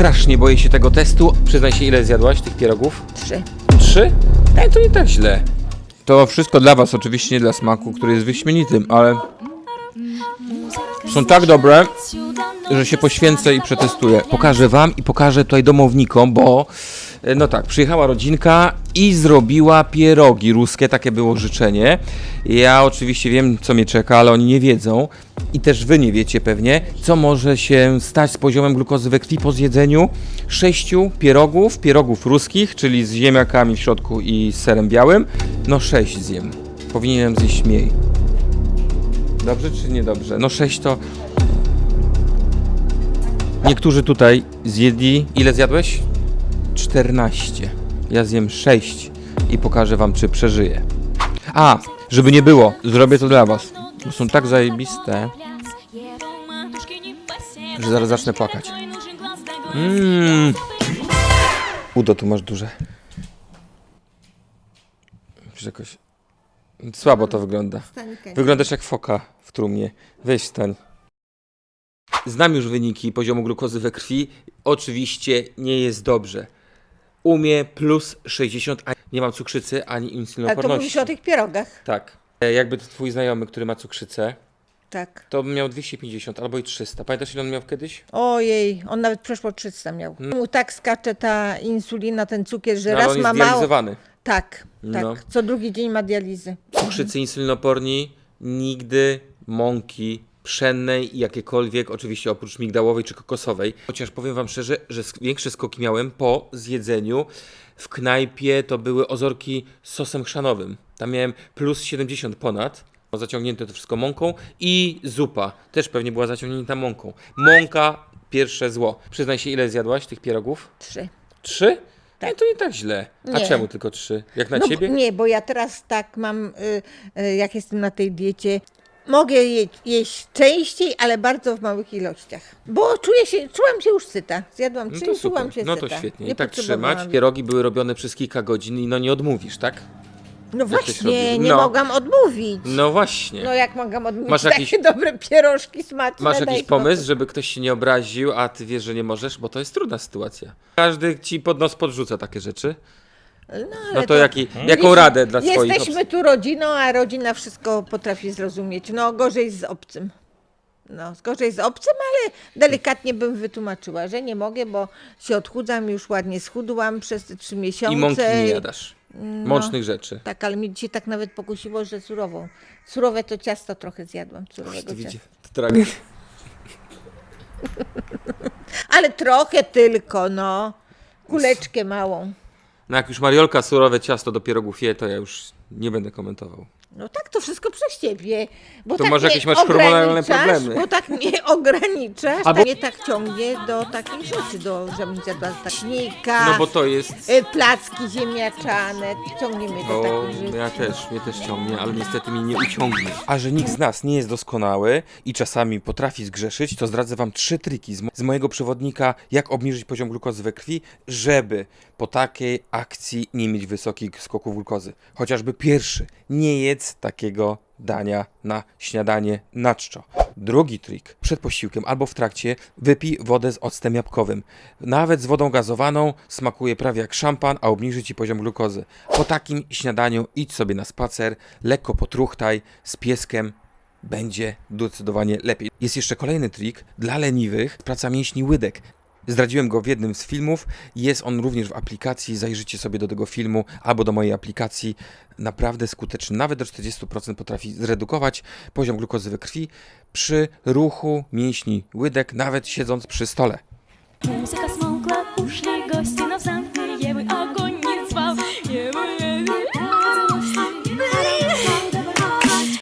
Strasznie boję się tego testu. Przyznaj się, ile zjadłaś tych pierogów? Trzy. Trzy? Ej, to nie tak źle. To wszystko dla was, oczywiście nie dla smaku, który jest wyśmienitym, ale są tak dobre, że się poświęcę i przetestuję. Pokażę wam i pokażę tutaj domownikom, bo e, no tak, przyjechała rodzinka i zrobiła pierogi ruskie, takie było życzenie. Ja oczywiście wiem, co mnie czeka, ale oni nie wiedzą i też wy nie wiecie pewnie, co może się stać z poziomem glukozy we krwi po zjedzeniu sześciu pierogów, pierogów ruskich, czyli z ziemniakami w środku i z serem białym. No sześć zjem. Powinienem zjeść mniej. Dobrze czy niedobrze? No 6 to. Niektórzy tutaj zjedli. Ile zjadłeś? 14. Ja zjem 6 i pokażę wam, czy przeżyję. A, żeby nie było, zrobię to dla was. To są tak zajebiste, że zaraz zacznę płakać. Mmm. Udo, tu masz duże. Wiesz, jakoś słabo to wygląda. Wyglądasz jak foka w trumnie. Weź stań. Znam już wyniki poziomu glukozy we krwi. Oczywiście nie jest dobrze. U mnie plus 60, a nie mam cukrzycy ani Ale to insulinoporności. mówisz o tych pierogach. Tak. E, Jakby to twój znajomy, który ma cukrzycę, Tak. to miał 250 albo i 300. Pamiętasz ile on miał kiedyś? Ojej, on nawet przeszło 300 miał. Mu tak skacze ta insulina, ten cukier, że No, ale raz on jest ma mało. dializowany. Tak, tak. No. Co drugi dzień ma dializy. Cukrzycy insulinoporni nigdy mąki pszennej i jakiekolwiek, oczywiście oprócz migdałowej czy kokosowej. Chociaż powiem wam szczerze, że większe skoki miałem po zjedzeniu w knajpie to były ozorki z sosem chrzanowym. Tam miałem plus 70 ponad. Zaciągnięte to wszystko mąką i zupa też pewnie była zaciągnięta mąką. Mąka, pierwsze zło. Przyznaj się, ile zjadłaś tych pierogów? Trzy. Trzy? Tak. Nie, to nie tak źle. A Nie. czemu tylko trzy? Jak na no, ciebie? Nie, bo ja teraz tak mam, y, y, jak jestem na tej diecie, mogę je, jeść częściej, ale bardzo w małych ilościach. Bo czuję się, czułam się już syta. Zjadłam No trzy i czułam się no syta. to świetnie. Nie I tak potrzebowałam trzymać. Pierogi były robione przez kilka godzin i no nie odmówisz, tak? No Jak właśnie, nie No. mogłam odmówić. No właśnie. No jak mogłam odmówić Masz takie jakiś- dobre pierożki smaczne? Masz daj jakiś spokój. pomysł, żeby ktoś się nie obraził, a ty wiesz, że nie możesz? Bo to jest trudna sytuacja. Każdy ci pod nos podrzuca takie rzeczy. No, ale No to jaki, jaką Wiesz, radę dla swoich Jesteśmy tu rodziną, a rodzina wszystko potrafi zrozumieć. No gorzej z obcym. No, gorzej z obcym, ale delikatnie bym wytłumaczyła, że nie mogę, bo się odchudzam, już ładnie schudłam przez te trzy miesiące. I mąki nie jadasz. No. Mącznych rzeczy. Tak, ale mnie dzisiaj tak nawet pokusiło, że surową. Surowe to ciasto trochę zjadłam, surowego widzi, ciasta. to tragedia. Ale trochę tylko, no. Kuleczkę małą. No jak już Mariolka surowe ciasto do pierogów je, to ja już nie będę komentował. No tak, to wszystko przez ciebie. Bo To tak może mnie jakieś masz hormonalne ograniczasz, problemy. Bo tak mnie ograniczasz, Albo- Albo... mnie tak ciągnie do takich rzeczy, do, żebym zjadła taknika, No bo to jest... y, placki ziemniaczane, ciągnie mnie do O, takich rzeczy. ja też, mnie też ciągnie, ale niestety mnie nie uciągnie. A że nikt z nas nie jest doskonały i czasami potrafi zgrzeszyć, to zdradzę wam trzy triki z, mo- z mojego przewodnika, jak obniżyć poziom glukozy we krwi, żeby po takiej akcji nie mieć wysokich skoków glukozy. Chociażby pierwszy, nie takiego dania na śniadanie na czczo. Drugi trik, przed posiłkiem albo w trakcie wypij wodę z octem jabłkowym. Nawet z wodą gazowaną smakuje prawie jak szampan, a obniży ci poziom glukozy. Po takim śniadaniu idź sobie na spacer, lekko potruchtaj z pieskiem, będzie zdecydowanie lepiej. Jest jeszcze kolejny trik dla leniwych, praca mięśni łydek. Zdradziłem go w jednym z filmów. Jest on również w aplikacji. Zajrzyjcie sobie do tego filmu albo do mojej aplikacji. Naprawdę skuteczny. Nawet do 40% potrafi zredukować poziom glukozy we krwi przy ruchu mięśni łydek, nawet siedząc przy stole. Muzyka